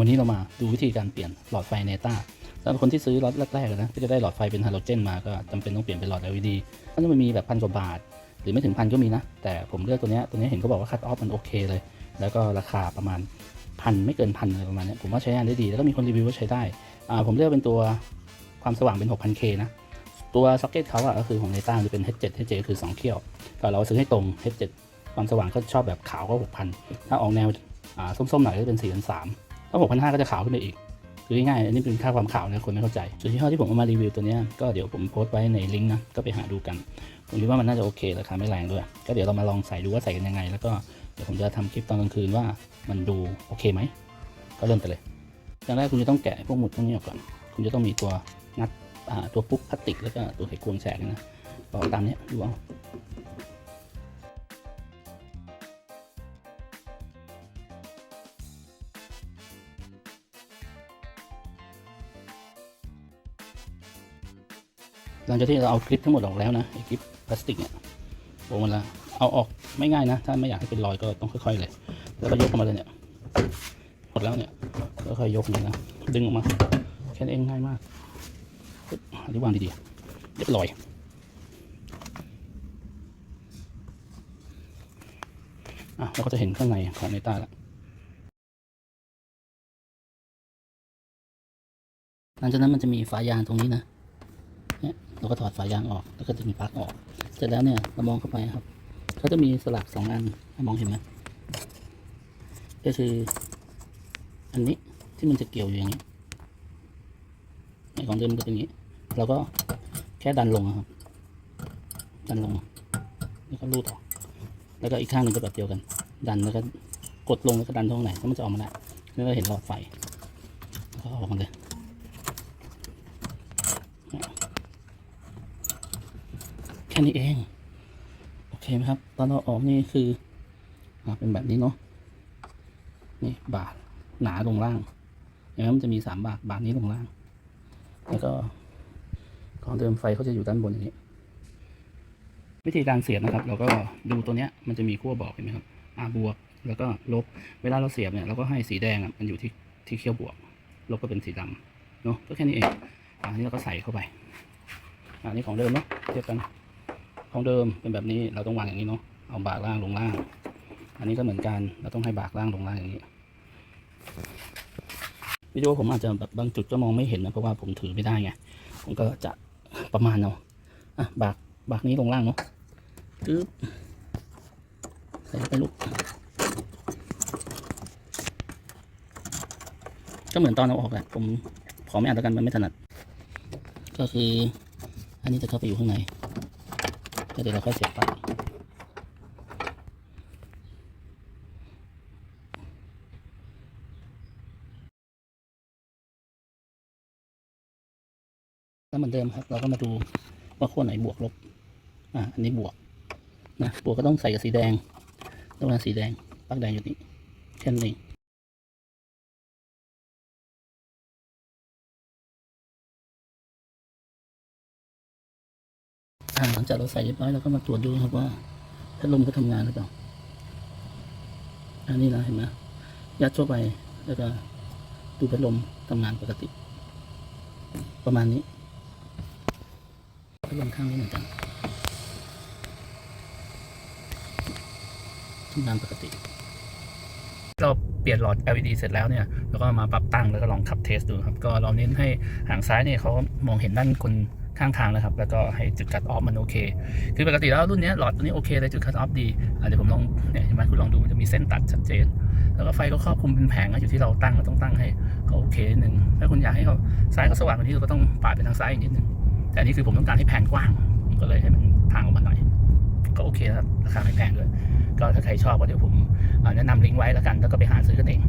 วันนี้เรามาดูวิธีการเปลี่ยนหลอดไฟเนต้าสำหรับคนที่ซื้อล็อตแรกๆนะก็จะได้หลอดไฟเป็นฮาโลเจนมาก็จำเป็นต้องเปลี่ยนเป็นหลอด LED มันจะมีแบบพันกว่าบาท หรือไม่ถึงพันก็มีนะ แต่ผมเลือกตัวนี้ตัวนี้เห็นเขาบอกว่าคัตออฟมันโอเคเลย แล้วก็ราคาประมาณพันไม่เกินพันอะไรประมาณนี้ผมว่าใช้งานได้ดี แล้วก็มีคนรีวิวว่าใช้ได้อ่าผมเลือกเป็นตัวความสว่างเป็น 6000K นะตัวซ็อกเก็ตเขาอะก็คือของเนต้าจะเป็น H7 H7 ก็คือ 2 เขี้ยวแต่เราซื้อให้ตรง H7 ความสว่างก็ชอบแบบขาวก็ 6,000 ถ้าออกแนวส้มๆหน่อยก็เป็น4 3 0 0ถ้า6,500ก็จะขาวขึ้นไปอีกคือง่ายๆอันนี้เป็นค่าความขาวนะคนไม่เข้าใจ ส่วนที่ห้อที่ผมเอามารีวิวตัวนี้ก็เดี๋ยวผมโพสต์ไว้ในลิงก์นะก็ไปหาดูกันผมคิดว่ามันน่าจะโอเคราคาไม่แรงด้วย ก็เดี๋ยวเรามาลองใส่ดูว่าใส่กันยังไง แล้วก็เดี๋ยวผมจะทำคลิปตอนกลางคืนว่ามันดูโอเคไหมก็เริ่มกันเลยอย่างแรกคุณจะต้องแกะพวกหมุดพวกนี้ออกก่อน คุณจะต้องมีตัวงัดตัวปุ๊กพลาสติกแล้วก็ตัวไขควงแฉกนะต่อตามนี้ดูเอา หลังจากที่เราเอาคลิปทั้งหมดออกแล้วนะไอ้คลิปพลาสติกเนี่ยโบมันละเอาออกไม่ง่ายนะ ถ้าไม่อยากให้เป็นรอยก็ต้องค่อยๆเลย แล้วก็ยกออกมาเลยเนี่ยหมดแล้วเนี่ยก็ค่อยยกเนี่ยนะดึงออกมาแค่นั้นเองง่ายมากปึ๊บอันนี้วางดีๆเรียบร้อยอะเราก็จะเห็นข้างในของเนต้าละหลังจากนั้นมันจะมีฝายางตรงนี้นะ เราก็ถอดฝายางออก แล้วก็ดึงปลั๊กออก เสร็จแล้วเนี่ยเรามองเข้าไปครับเขาจะมีสลักสองอันมองเห็นไหมก็คือ อันนี้ที่มันจะเกี่ยวอยู่อย่างนี้ในของเดิมมันจะเป็นอย่างนี้ เราก็แค่ดันลงครับ ดันลง แล้วก็รูดออก แล้วก็อีกข้างหนึ่งก็แบบเดียวกัน ดันแล้วก็กดลงแล้วก็ดันตรงไหนแล้วมันจะออกมาได้แล้วก็เห็นหลอดไฟแล้วก็ออกมาเลย ค่นี้เอง โอเคไหมครับ ตอนเราออกนี่คืออเป็นแบบนี้เนาะนี่บาทหนาลงล่างอย่างนั้นมันจะมีสามบาทบาทนี้ลงล่าง แล้วก็ของเดิมไฟเขาจะอยู่ด้านบนอย่างนี้ วิธีการเสียบนะครับ เราก็ดูตัวเนี้ยมันจะมีขั้วบอกเห็นไหมครับอาบวกแล้วก็ลบเวลาเราเสียบเนี่ยเราก็ให้สีแดงอะมันอยู่ที่ที่เขี้ยวบวก ลบก็เป็นสีดำเนาะก็แค่นี้เองอันนี้เราก็ใส่เข้าไปอันนี้ของเดิมเนาะเทียบกัน ของเดิมเป็นแบบนี้เราต้องวางอย่างนี้เนาะเอาบากล่างลงล่าง อันนี้ก็เหมือนกันเราต้องให้บากล่างลงล่างอย่างนี้วิดีโอผมอาจจะแบบบางจุดก็มองไม่เห็นนะเพราะว่าผมถือไม่ได้ไงผมก็จะประมาณเอาอะบากบากนี้ลงล่างเนาะปึ๊บใส่ไปลูกก็เหมือนตอนเอาออกแหละผมขอไม่อ่านแล้วกันมันไม่ถนัด ก็คือ อันนี้จะเข้าไปอยู่ข้างใน เดี๋ยวเราค่อยเสียบปลั๊กแล้วเหมือนเดิมครับ เราก็มาดูว่าขั้วไหนบวกลบ อะอันนี้บวกนะบวกก็ต้องใส่กับสีแดง ต้องการสีแดงปลั๊กแดงอยู่นี่แค่นั้ หลังจากเราใส่เรียบร้อยเราก็มาตรวจดูครับว่าพัดลมเขาทำงานหรือเปล่า อันนี้นะเห็นไหมยัดทั่วไปแล้วก็ดูพัดลมทำงานปกติ ประมาณนี้พัดลมข้างนี้เหมือนกันทำงานปกติ เราเปลี่ยนหลอด LED เสร็จแล้วเนี่ยเราก็มาปรับตั้งแล้วก็ลองขับเทสดูครับ ก็เราเน้นให้หางซ้ายเนี่ยเขามองเห็นด้านคน ข้างทางนะครับ แล้วก็ให้จุดคัดออฟมันโอเค คือปกติแล้วรุ่นนี้หลอดตัวนี้โอเคเลยจุดคัดออฟดีเดี๋ยวผมลองเนี่ยเห็นไหมคุณลองดูมันจะมีเส้นตัดชัดเจน แล้วก็ไฟก็ครอบคลุมเป็นแผงอะอยู่ที่เราตั้งเราต้องตั้งให้เขาโอเคนิดนึงถ้าคุณอยากให้เขาซ้ายเขาสว่างกว่านี้เราก็ต้องปาดไปทางซ้ายอีกนิดนึงแต่อันนี้คือผมต้องการให้แผงกว้างผมก็เลยให้มันทางออกมาหน่อย ก็โอเคนะครับราคาไม่แพงด้วยก็ถ้าใครชอบก็เดี๋ยวผมแนะนำลิงก์ไว้แล้วกันแล้วก็ไปหาซื้อกันเอง